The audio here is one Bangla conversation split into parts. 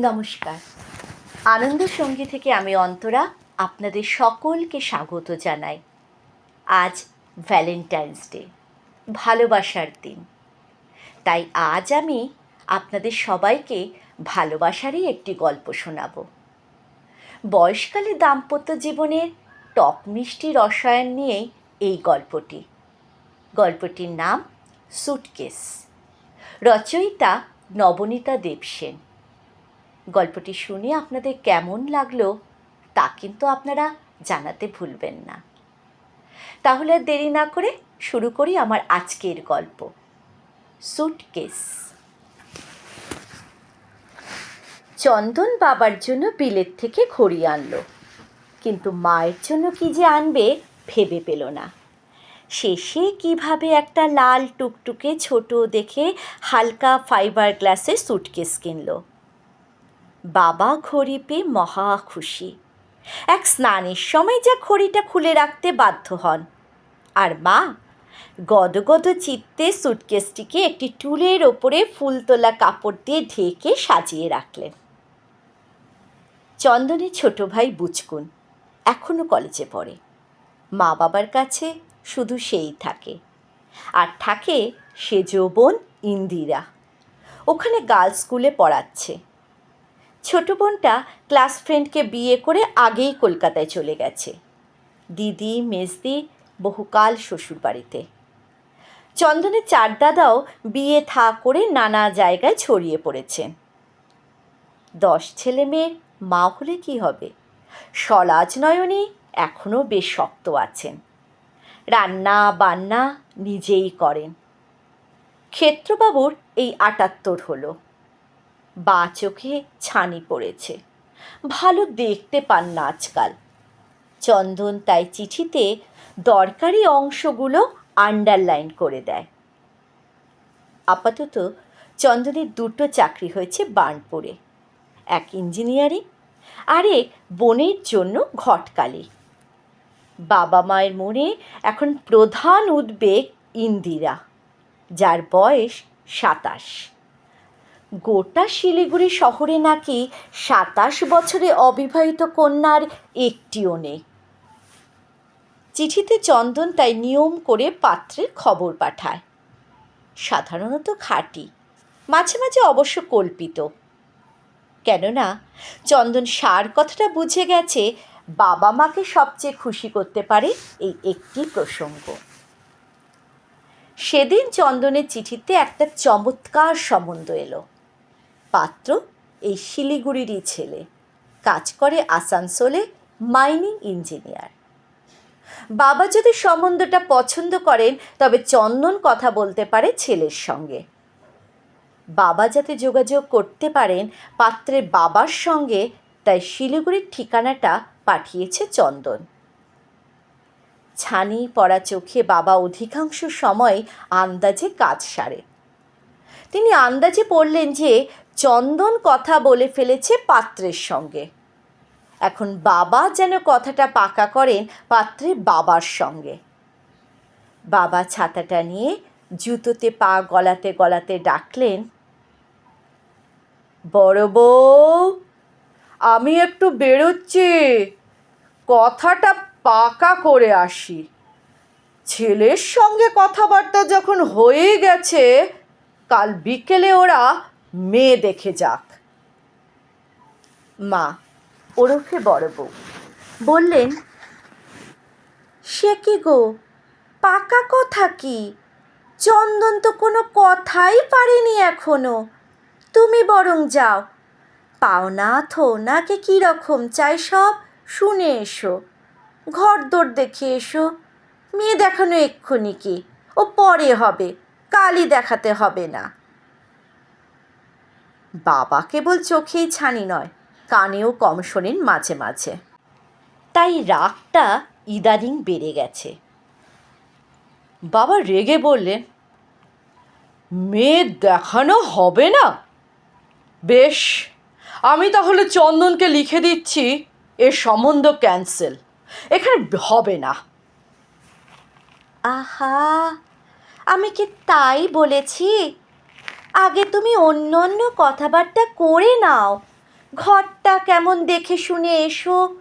নমস্কার। আনন্দ সঙ্গী থেকে আমি অন্তরা আপনাদের সকলকে স্বাগত জানাই। আজ ভ্যালেন্টাইন্স ডে ভালোবাসার দিন। তাই আজ আমি আপনাদের সবাইকে ভালোবাসারই একটি গল্প শোনাব। বয়সকালে দাম্পত্য জীবনের টক মিষ্টি রসায়ন নিয়েই এই গল্পটি। গল্পটির নাম সুটকেস রচয়িতা নবনীতা দেবসেন গল্পটি শুনে আপনাদের কেমন লাগল তা কিন্তু আপনারা জানাতে ভুলবেন না। তাহলে দেরি না করে শুরু করি আমার আজকের গল্প। সুটকেস চন্দন বাবার জন্য বিলেত থেকে ঘড়ি আনলো, কিন্তু মায়ের জন্য কি যে আনবে ভেবে পেল না। শেষে কীভাবে একটা লাল টুকটুকে ছোট দেখে হালকা ফাইবার গ্লাসের সুটকেস কিনলো। বাবা ঘড়ি পেয়ে মহা খুশি। এক স্নানের সময় যা ঘড়িটা খুলে রাখতে বাধ্য হন। আর মা গদগদ চিত্তে সুটকেসটিকে একটি টুলের ওপরে ফুল তোলা কাপড় দিয়ে ঢেকে সাজিয়ে রাখলেন। চন্দনের ছোট ভাই বুচকুন এখনও কলেজে পড়ে। মা বাবার কাছে শুধু সেই থাকে। আর থাকে সে যৌবন ইন্দিরা। ওখানে গার্লস স্কুলে পড়াচ্ছে। ছোট বোনটা ক্লাস ফ্রেন্ডকে বিয়ে করে আগেই কলকাতায় চলে গেছে। দিদি, মেজদি, বহুকাল শ্বশুর বাড়িতে চন্দনের চার দাদাও বিয়ে থা করে নানা জায়গায় ছড়িয়ে পড়েছেন দশ ছেলে মেয়ের মা হলে কি হবে? সলাজ নয়নী এখনও বেশ শক্ত আছেন। রান্না বান্না নিজেই করেন। ক্ষেত্রবাবুর এই আটাত্তর হলো। বা চোখে ছানি পড়েছে। ভালো দেখতে পান না আজকাল। চন্দন তাই চিঠিতে দরকারি অংশগুলো আন্ডারলাইন করে দেয়। আপাতত চন্দনের দুটো চাকরি হয়েছে বার্নপুরে। এক ইঞ্জিনিয়ারিং, আর বোনের জন্য ঘটকালি। বাবা মায়ের মনে এখন প্রধান উদ্বেগ ইন্দিরা, যার বয়স সাতাশ। গোটা শিলিগুড়ি শহরে নাকি সাতাশ বছরে অবিবাহিত কন্যার একটিও নেই। চিঠিতে চন্দন তাই নিয়ম করে পাত্রের খবর পাঠায়। সাধারণত খাঁটি, মাঝে মাঝে অবশ্য কল্পিত। কেননা, চন্দন সার কথাটা বুঝে গেছে, বাবা মাকে সবচেয়ে খুশি করতে পারে এই একটি প্রসঙ্গ। সেদিন চন্দনের চিঠিতে একটা চমৎকার সম্বন্ধ এলো। পাত্র এই শিলিগুড়িরই ছেলে। কাজ করে আসানসোলে মাইনিং ইঞ্জিনিয়ার। বাবা যদি সম্বন্ধটা পছন্দ করেন, তবে চন্দন কথা বলতে পারে ছেলের সঙ্গে। বাবা যাতে যোগাযোগ করতে পারেন, পাত্রের বাবার সঙ্গে, তাই শিলিগুড়ির ঠিকানাটা পাঠিয়েছে চন্দন। ছানি, পড়া চোখে বাবা অধিকাংশ সময় আন্দাজে কাজ সারে। তিনি আন্দাজে পড়লেন যে চন্দন কথা বলে ফেলেছে পাত্রের সঙ্গে। এখন বাবা যেন কথাটা পাকা করেন পাত্রের বাবার সঙ্গে। বাবা ছাতাটা নিয়ে জুতোতে পা গলাতে গলাতে ডাকলেন, বড় বউ, আমি একটু বেরোচ্ছি। কথাটা পাকা করে আসি। ছেলের সঙ্গে কথাবার্তা যখন হয়ে গেছে, কাল বিকেলে ওরা মেয়ে দেখে যাক। মা, ওরফে বড় বউ বললেন, সে কি গো, পাকা কথা কি? চন্দন তো কোনো কথাই পারেনি এখনও। তুমি বরং যাও। পাওনা থোনাকে কী রকম চাই সব শুনে এসো। ঘর দৌড় দেখে এসো। মেয়ে দেখানো এক্ষুনি কি? ও পরে হবে, কালই দেখাতে হবে না। বাবা কেবল চোখেই ছানি নয়, কানেও কম শোনেন মাঝে মাঝে। তাই রাগটা ইদানিং বেড়ে গেছে। বাবা রেগে বললেন, মেয়ে দেখানো হবে না? বেশ, আমি তাহলে চন্দনকে লিখে দিচ্ছি, এর সম্বন্ধ ক্যান্সেল এখানে হবে না। আহা, আমি কি তাই বলেছি? আগে তুমি অন্য অন্য কথাবার্তা করে নাও। ঘরটা কেমন দেখে শুনে এসো।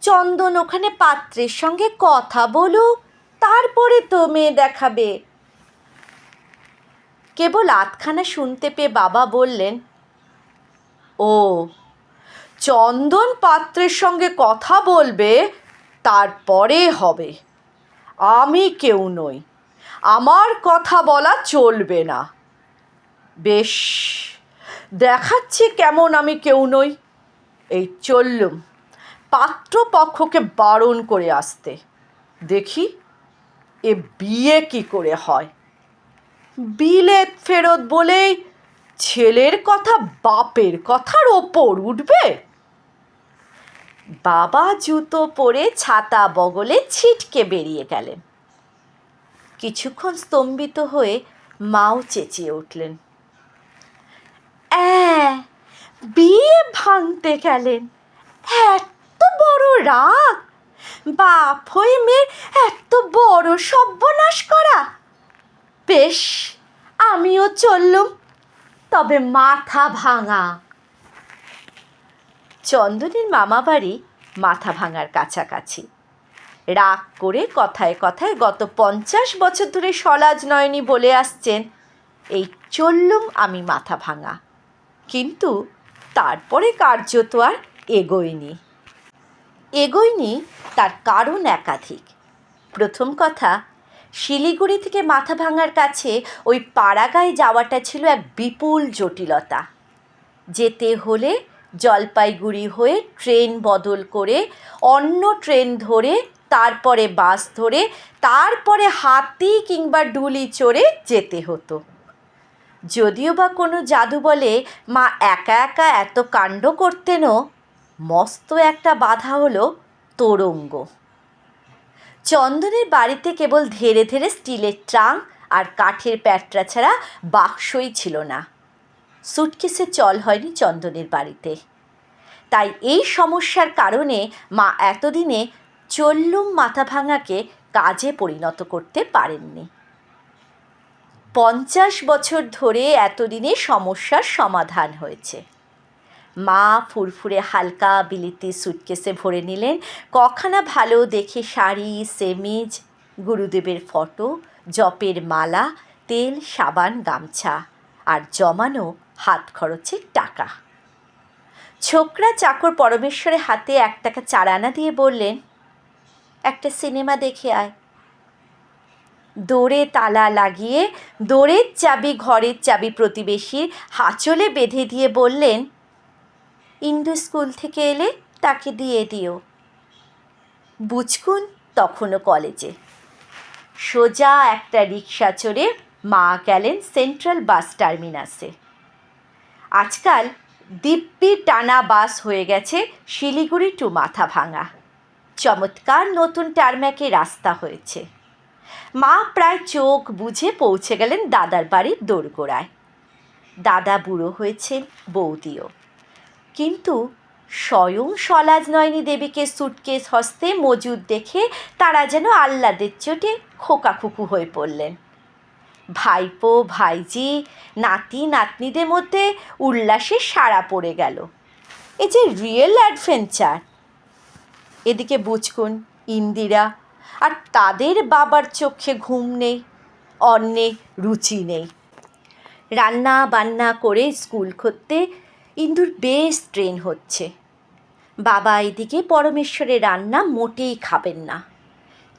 চন্দন ওখানে পাত্রের সঙ্গে কথা বলুক তারপরে তো মেয়ে দেখাবে। কেবল আধখানা শুনতে পেয়ে বাবা বললেন, ও, চন্দন পাত্রের সঙ্গে কথা বলবে, তারপরে হবে। আমি কেউ নই। আমার কথা বলা চলবে না। বেশ। দেখাচ্ছি কেমন আমি কেউ নই। এই চললুম। পাত্রপক্ষকে বারণ করে আসতে। দেখি এ বিয়ে কি করে হয়। বিলেত ফেরত বলেই ছেলের কথা বাপের কথার ওপর উঠবে। বাবা জুতো পরে ছাতা বগলে ছিটকে বেরিয়ে গেলেন। কিছুক্ষণ স্তম্ভিত হয়ে মাও চেঁচিয়ে উঠলেন। অ্যাঁ, বিয়ে ভাঙতে গেলেন। এত বড় রাগ। বাপ হয়ে মেয়ের এত বড় সর্বনাশ করা। বেশ, আমিও চললুম। তবে মাথা ভাঙা। চন্দনের মামা বাড়ি মাথা ভাঙার কাছাকাছি। রাগ করে কথায় কথায় গত পঞ্চাশ বছর ধরে সলাজ নয়নি বলে আসছেন, এই চললুম আমি মাথা ভাঙা। কিন্তু তারপরে কার্য তো আর এগোয়নি। এগোয়নি তার কারণ একাধিক। প্রথম কথা, শিলিগুড়ি থেকে মাথা ভাঙার কাছে ওই পাড়াগায় যাওয়াটা ছিল এক বিপুল জটিলতা। যেতে হলে জলপাইগুড়ি হয়ে ট্রেন বদল করে, অন্য ট্রেন ধরে, তারপরে বাস ধরে, তারপরে হাতি কিংবা ডুলি চড়ে যেতে হতো। যদিও বা কোনো জাদু বলে, মা একা একা এত কাণ্ড করতেনও মস্ত একটা বাধা হলো তোরঙ্গ। চন্দনের বাড়িতে কেবল ধীরে ধীরে স্টিলের ট্রাং আর কাঠের প্যাটরা ছাড়া বাক্সই ছিল না। সুটকেসে চল হয়নি চন্দনের বাড়িতে। তাই এই সমস্যার কারণে মা এতদিনে চল্লুম মাথা ভাঙাকে কাজে পরিণত করতে পারেননি। পঞ্চাশ বছর ধরে এতদিনে সমস্যার সমাধান হয়েছে। মা ফুরফুরে হালকা বিলিতি সুটকেসে ভরে নিলেন। কখানা ভালো দেখে শাড়ি, সেমিজ, গুরুদেবের ফটো, জপের মালা, তেল, সাবান, গামছা আর জমানো হাত খরচের টাকা। ছোকরা চাকর পরমেশ্বরের হাতে এক টাকা চার আনা দিয়ে বললেন, একটা সিনেমা দেখে আয়। দৌড়ে তালা লাগিয়ে দৌড়ের চাবি, ঘরের চাবি প্রতিবেশীর হাঁচলে বেঁধে দিয়ে বললেন, ইন্দু স্কুল থেকে এলে তাকে দিয়ে দিও। বুঝকুন তখনও কলেজে। সোজা একটা রিক্সা চড়ে মা গেলেন সেন্ট্রাল বাস টার্মিনাসে। আজকাল দিব্যি টানা বাস হয়ে গেছে শিলিগুড়ি টু মাথা ভাঙা চমৎকার নতুন টারম্যাকে রাস্তা হয়েছে। মা প্রায় চোখ বুঝে পৌঁছে গেলেন দাদার বাড়ির দোরগোড়ায়। দাদা বুড়ো হয়েছেন, বৌদিও। কিন্তু স্বয়ং সলাজ নয়নি দেবীকে সুটকেস হস্তে মজুদ দেখে তারা যেন আহ্লাদের চোটে খোকাখুকু হয়ে পড়লেন। ভাইপো, ভাইজি, নাতি, নাতনিদের মধ্যে উল্লাসে সাড়া পড়ে গেল। এ যে রিয়েল অ্যাডভেঞ্চার এদিকে বুঝকুন, ইন্দিরা আর তাদের বাবার চোখে ঘুম নেই, অন্নে রুচি নেই। রান্না বান্না করে স্কুল করতে ইন্দুর বেশ ট্রেন হচ্ছে। বাবা এদিকে পরমেশ্বরের রান্না মোটেই খাবেন না।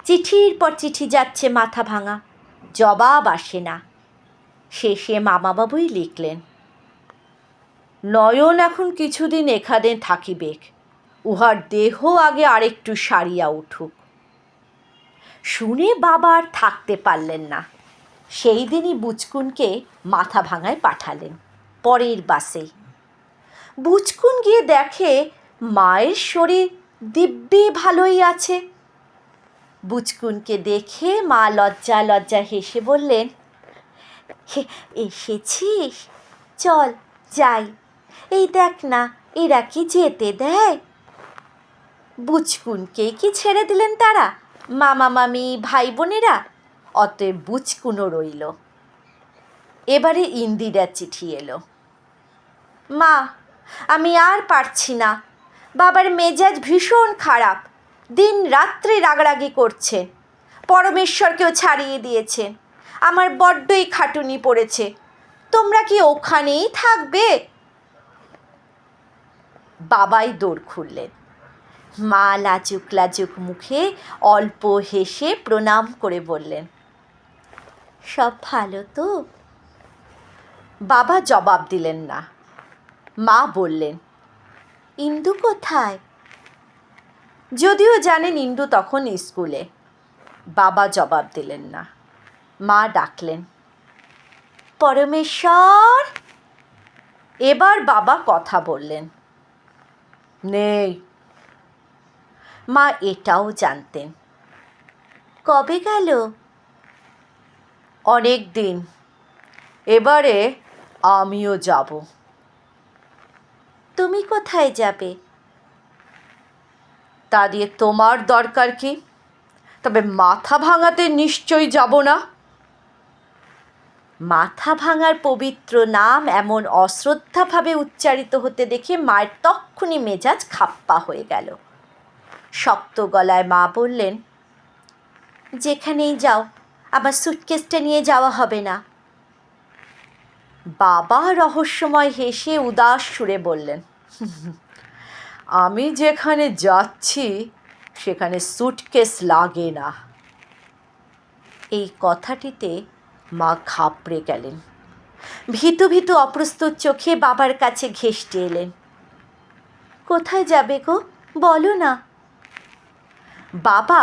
চিঠির পর চিঠি যাচ্ছে মাথা ভাঙা, জবাব আসে না। শেষে মামাবাবুই লিখলেন, নয়ন এখন কিছুদিন এখানে থাকিবেক, উহার দেহ আগে আরেকটু সারিয়া উঠুক। শুনে বাবা আর থাকতে পারলেন না। সেই দিনই বুচকুনকে মাথা ভাঙায় পাঠালেন পরের বাসে। বুচকুন গিয়ে দেখে মায়ের শরীর দিব্যি ভালোই আছে। বুচকুনকে দেখে মা লজ্জা লজ্জা হেসে বললেন "হে, এসেছিস? চল যাই। এই দেখ না এরা কি যেতে দেয়? বুচকুনকে কি ছেড়ে দিলেন তারা? মামা, মামি, ভাই বোনেরা, অতএব বুচকুনও রইল। এবারে ইন্দিরার চিঠি এলো। মা, আমি আর পারছি না। বাবার মেজাজ ভীষণ খারাপ। দিন রাত্রি রাগারাগি করছে। পরমেশ্বরকেও ছাড়িয়ে দিয়েছে। আমার বড্ডই খাটুনি পড়েছে। তোমরা কি ওখানেই থাকবে? বাবাই দৌড় খুললেন। মা লাজুক লাজুক মুখে অল্প হেসে প্রণাম করে বললেন, সব ভালো তো? বাবা জবাব দিলেন না। মা বললেন, ইন্দু কোথায়? যদিও জানেন ইন্দু তখন স্কুলে। বাবা জবাব দিলেন না। মা ডাকলেন, পরমেশ্বর! এবার বাবা কথা বললেন, নেই। মা এটাও জানতেন। কবে গেল? অনেক দিন। এবারে আমিও যাব। তুমি কোথায় যাবে? তা দিয়ে তোমার দরকার কি? তবে মাথা ভাঙাতে নিশ্চয়ই যাব না। মাথা ভাঙার পবিত্র নাম এমন অশ্রদ্ধাভাবে উচ্চারিত হতে দেখে মায়ের তক্ষুনি মেজাজ খাপ্পা হয়ে গেল। শক্ত গলায় মা বললেন, যেখানেই যাও, আমার সুটকেসটা নিয়ে যাওয়া হবে না। বাবা রহস্যময় হেসে উদাস সুরে বললেন, আমি যেখানে যাচ্ছি, সেখানে সুটকেস লাগে না। এই কথাটিতে মা ঘাবড়ে গেলেন। ভীতু ভীতু অপ্রস্তুত চোখে বাবার কাছে ঘেঁষটে এলেন, কোথায় যাবে গো? বলো না। বাবা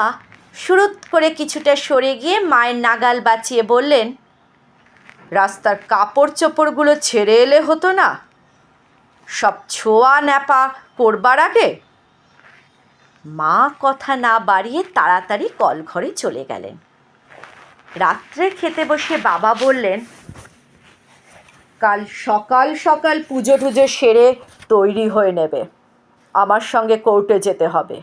সুরুত করে কিছুটা সরে গিয়ে মায়ের নাগাল বাঁচিয়ে বললেন, রাস্তার কাপড় চোপড়গুলো ছেড়ে এলে হতো না। সব ছোঁয়া ন্যাপা করবার আগে? মা কথা না বাড়িয়ে তাড়াতাড়ি কলঘরে চলে গেলেন। রাত্রে খেতে বসে বাবা বললেন, কাল সকাল সকাল পুজো টুজো সেরে তৈরি হয়ে নেবে। আমার সঙ্গে কোর্টে যেতে হবে।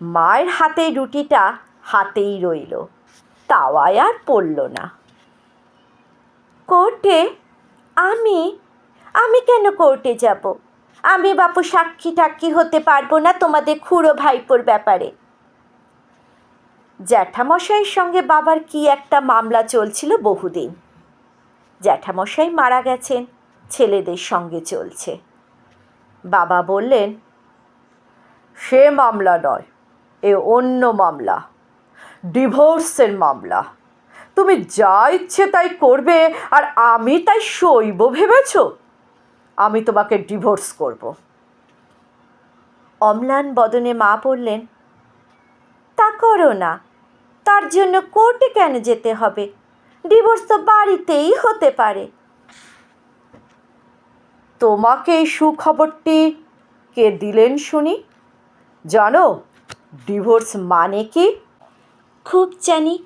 মায়ের হাতে রুটিটা হাতেই রইল। তাওয়ায় আর পড়ল না। কোর্টে আমি আমি কেন কোর্টে যাব? আমি বাপু সাক্ষী টাক্ষী হতে পারব না তোমাদের খুঁড়ো ভাইপোর ব্যাপারে। জ্যাঠামশাইয়ের সঙ্গে বাবার কি একটা মামলা চলছিল বহুদিন। জ্যাঠামশাই মারা গেছেন, ছেলেদের সঙ্গে চলছে। বাবা বললেন, সে মামলা নয় এ অন্য মামলা, ডিভোর্সের মামলা। তুমি যা ইচ্ছে তাই করবে আর আমি তাই সইব, ভেবেছ? আমি তোমাকে ডিভোর্স করব। অম্লান বদনে মা বললেন, তা করো না। তার জন্য কোর্টে কেন যেতে হবে? ডিভোর্স তো বাড়িতেই হতে পারে। তোমাকে এই সুখবরটি কে দিলেন শুনি? জানো ডিভোর্স মানে কি? খুব জানি।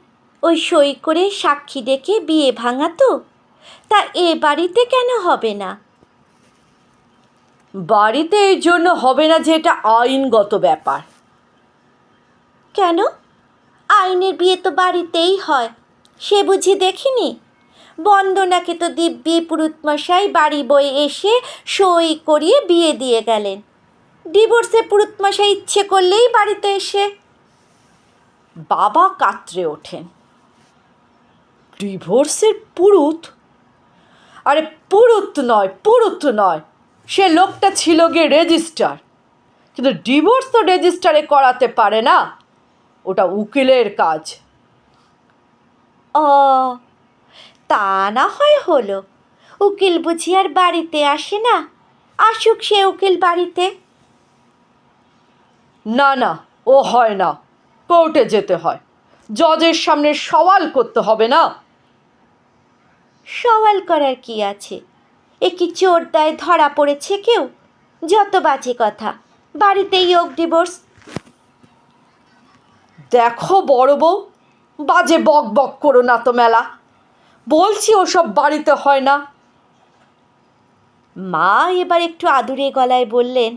ওই সই করে সাক্ষী ডেকে বিয়ে ভাঙা তো তা এ বাড়িতে কেন হবে না? বাড়িতে এই জন্য হবে না যে এটা আইনগত ব্যাপার। কেন? আইনের বিয়ে তো বাড়িতেই হয় সে বুঝি দেখিনি? বন্দনাকে তো দিব্যি পুরুতমশাই বাড়ি বয়ে এসে সই করিয়ে বিয়ে দিয়ে গেলেন। ডিভোর্সে পুরুতমশাই ইচ্ছে করলেই বাড়িতে এসে বাবা কাতরে ওঠেন। ডিভোর্সের পুরুত? আরে পুরুত নয় পুরুত নয়। সে লোকটা ছিল গিয়ে রেজিস্টার কিন্তু ডিভোর্স তো রেজিস্টারে করাতে পারে না। ওটা উকিলের কাজ। ও, তা না হয় হলো। উকিল বুঝি আর বাড়িতে আসে না। আসুক সে উকিল বাড়িতে। না না ও হয় না। কোর্টে যেতে হয়। জজের সামনে সওয়াল করতে হবে না। সওয়াল করার কি আছে? এ কি চোর দায় ধরা পড়েছে কেউ? যত বাজে কথা। বাড়িতেই হোক ডিভোর্স। দেখো বড় বউ বাজে বক বক করো না তো মেলা। বলছি ওসব বাড়িতে হয় না। মা এবার একটু আদুরে গলায় বললেন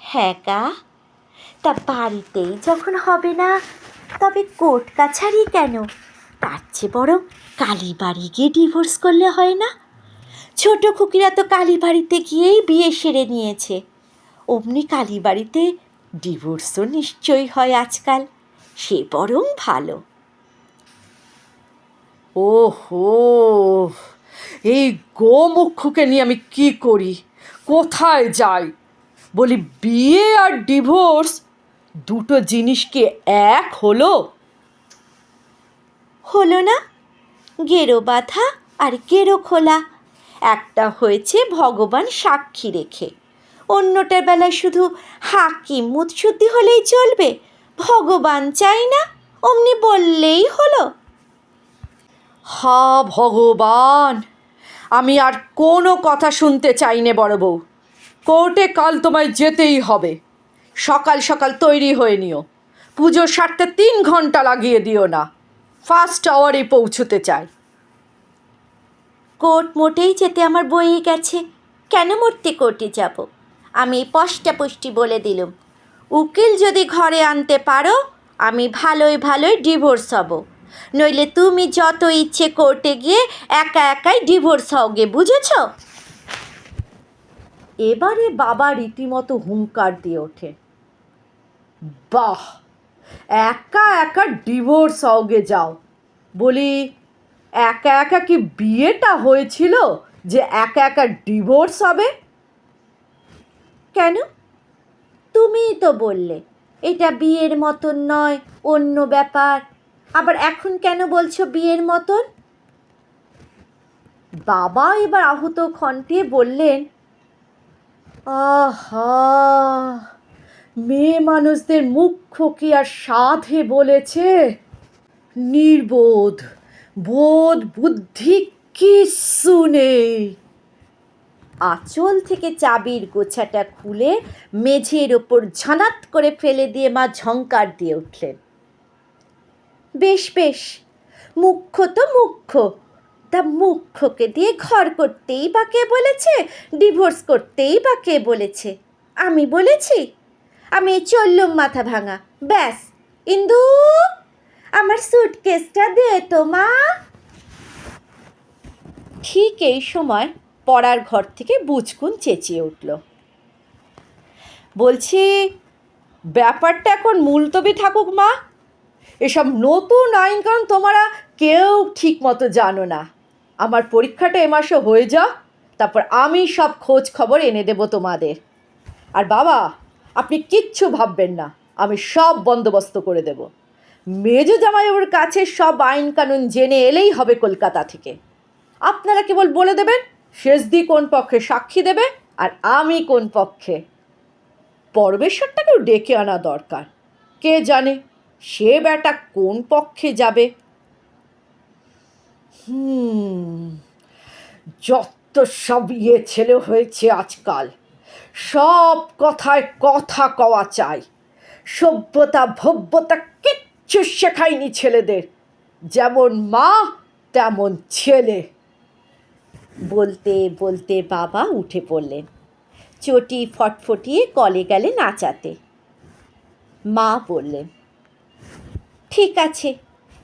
হ্যাঁ কা তা বাড়িতেই যখন হবে না, তবে কোর্ট কাছারি কেন? তার চেয়ে বরং কালী বাড়ি গিয়ে ডিভোর্স করলে হয় না। ছোট খুকিরা তো কালীবাড়িতে গিয়েই বিয়ে সেরে নিয়েছে। অমনি কালীবাড়িতে ডিভোর্সও নিশ্চয়ই হয় আজকাল, সে বরং ভালো। ওহো, এই গোমুখকে নিয়ে আমি কি করি? কোথায় যাই? বলি, বিয়ে আর ডিভোর্স দুটো জিনিস কি এক হলো? হলো না গেরো বাঁধা আর গেরো খোলা। একটা হয়েছে ভগবান সাক্ষী রেখে। অন্যটার বেলায় শুধু হাকিম মুৎসুদ্ধি হলেই চলবে। ভগবান চাই না অমনি বললেই হলো। হা ভগবান আমি আর কোনো কথা শুনতে চাই নে বড় বউ। কোর্টে কাল তোমায় যেতেই হবে। সকাল সকাল তৈরি হয়ে নিও। পুজো সারতে তিন ঘণ্টা লাগিয়ে দিও না। ফার্স্ট আওয়ারে পৌঁছতে চাই। কোর্ট মোটেই যেতে আমার বইয়ে গেছে। কেন মূর্তি কোর্টে যাব? আমি পষ্টাপুষ্টি বলে দিলুম। উকিল যদি ঘরে আনতে পারো, আমি ভালোই ভালোই ডিভোর্স হব। নইলে তুমি যত ইচ্ছে কোর্টে গিয়ে একা একাই ডিভোর্স হওগে, বুঝেছ? এবারে বাবা রীতিমতো হুঙ্কার দিয়ে ওঠে। বাহ একা একা ডিভোর্স হওগে যাও। বলি একা একা কি বিয়েটা হয়েছিল যে একা একা ডিভোর্স হবে? কেন? তুমিই তো বললে এটা বিয়ের মতন নয় অন্য ব্যাপার। আবার এখন কেন বলছো বিয়ের মতন? বাবা এবার আহত কণ্ঠে বললেন আহা মেয়ে মানুষদের মুখ্য কি আর সাধে বলেছে, নির্বোধ, বোধ বুদ্ধি কিচ্ছু নেই। আঁচল থেকে চাবির গোছাটা খুলে মেঝের ওপর ঝানাত করে ফেলে দিয়ে মা ঝঙ্কার দিয়ে উঠলেন। বেশ বেশ, মুখ্য তো মুখ্য, তা মুখ্যকে দিয়ে ঘর করতেই বা কে বলেছে, ডিভোর্স করতেই বা কে বলেছে? আমি বলেছি আমি চললুম মাথা ভাঙা। ব্যাস। ইন্দু, আমার সুটকেসটা দে তো, মা। ঠিক এই সময় পড়ার ঘর থেকে বুঝকুন চেঁচিয়ে উঠল। বলছি, ব্যাপারটা এখন মুলতবি থাকুক, মা। এসব নতুন আইন কারণ তোমরা কেউ ঠিক মতো জানো না। আমার পরীক্ষাটা এ মাসে হয়ে যাক, তারপর আমি সব খোঁজ খবর এনে দেবো তোমাদের। আর বাবা আপনি কিচ্ছু ভাববেন না, আমি সব বন্দোবস্ত করে দেব। মেজো জামাইবাবুর কাছে সব আইন কানুন জেনে এলেই হবে কলকাতা থেকে। আপনারা কেবল বলে দেবেন শেষদি কোন পক্ষে সাক্ষী দেবে আর আমি কোন পক্ষে। পরমেশ্বরটাকেও ডেকে আনা দরকার। কে জানে সে বেটা কোন পক্ষে যাবে? হুম, যত সব ইয়ে ছেলে হয়েছে আজকাল। সব কথায় কথা কওয়া চাই। সভ্যতা, ভব্যতা কিচ্ছু শেখায়নি ছেলেদের। যেমন মা, তেমন ছেলে। বলতে বলতে বাবা উঠে পড়লেন। চটি ফটফটিয়ে কলে গেলে নাচাতে মা বললেন, ঠিক আছে,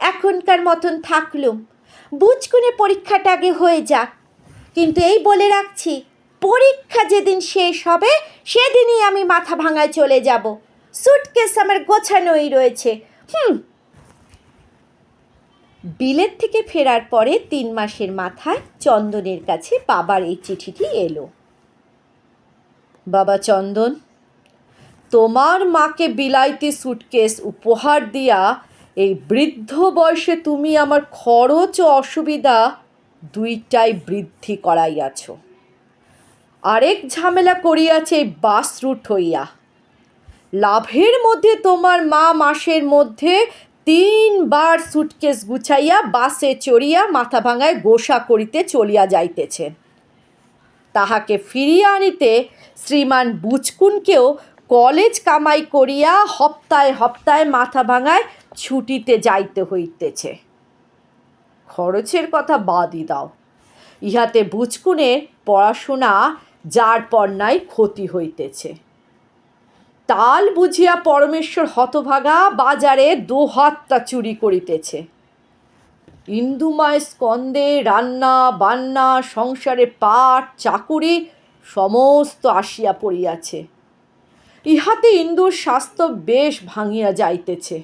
এখনকার মতন থাকলুম। বুঝকুনে পরীক্ষাটা আগে হয়ে যাক। কিন্তু এই বলে রাখছি পরীক্ষা যেদিন শেষ হবে, সেদিনই আমি মাথা ভাঙায় চলে যাব। সুটকেস আমার গোছানোই রয়েছে। হুম। বিলেত থেকে ফেরার পরে তিন মাসের মাথায় চন্দনের কাছে বাবার এই চিঠিটি এলো। বাবা চন্দন, তোমার মাকে বিলাইতে সুটকেস উপহার দিয়া এই বৃদ্ধ বয়সে তুমি আমার খরচ ও অসুবিধা দুইটাই বৃদ্ধি করাইয়াছ। আরেক ঝামেলা করিয়াছে বাস রুট হইয়া। লাভের মধ্যে তোমার মা মাসের মধ্যে তিনবার সুটকেস গুছাইয়া বাসে চড়িয়া মাথা ভাঙায় গোসা করিতে চলিয়া যাইতেছেন তাহাকে ফিরিয়া আনিতে শ্রীমান বুচকুনকেও কলেজ কামাই করিয়া হপ্তায় হপ্তায় মাথা ভাঙায় ছুটিতে যাইতে হইতেছে। খরচের কথা বাদই দাও। ইহাতে বুচকুনের পড়াশোনা যার পর নাই ক্ষতি হইতেছে। তাল বুঝিয়া পরমেশ্বর হতভাগা বাজারে দোহাতটা চুরি করিতেছে। ইন্দুমায় স্কন্দে, রান্না, বান্না, সংসারে পাট, চাকুরি সমস্ত আসিয়া পড়িয়াছে। ইহাতে ইন্দুর স্বাস্থ্য বেশ ভাঙিয়া যাইতেছে।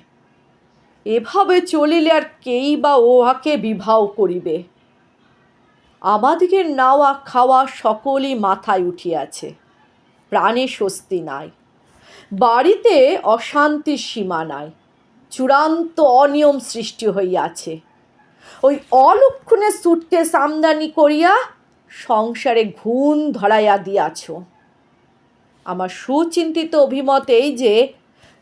এভাবে চলিলে আর কেই বা উহাকে বিবাহ করিবে? আমাদিগের নাওয়া খাওয়া সকলই মাথায় উঠিয়াছে। প্রাণে স্বস্তি নাই। বাড়িতে অশান্তির সীমা নাই। চূড়ান্ত অনিয়ম সৃষ্টি হইয়াছে। ওই অলক্ষণে সুটকেস আমদানি করিয়া সংসারে ঘুণ ধরাইয়া দিয়াছ। আমার সুচিন্তিত অভিমত এই যে,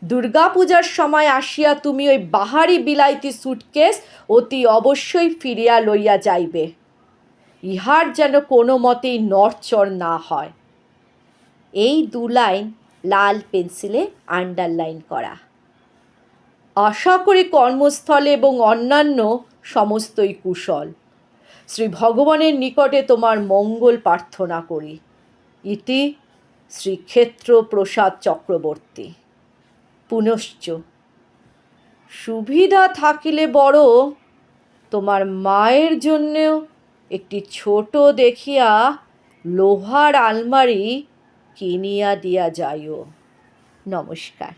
দুর্গাপূজার সময় আসিয়া তুমি ওই বাহারি বিলাইতি সুটকেস অতি অবশ্যই ফিরিয়া লইয়া যাইবে। ইহার যেন কোনো মতেই নড়চড় না হয়। এই দু লাইন লাল পেন্সিলে আন্ডারলাইন করা। আশা করি কর্মস্থলে এবং অন্যান্য সমস্তই কুশল। শ্রী ভগবানের নিকটে তোমার মঙ্গল প্রার্থনা করি। ইতি শ্রীক্ষেত্র প্রসাদ চক্রবর্তী। পুনশ্চ, সুবিধা থাকিলে বড় তোমার মায়ের জন্যেও একটি ছোট দেখিয়া লোহার আলমারি কিনিয়া দিয়া যাইও। নমস্কার।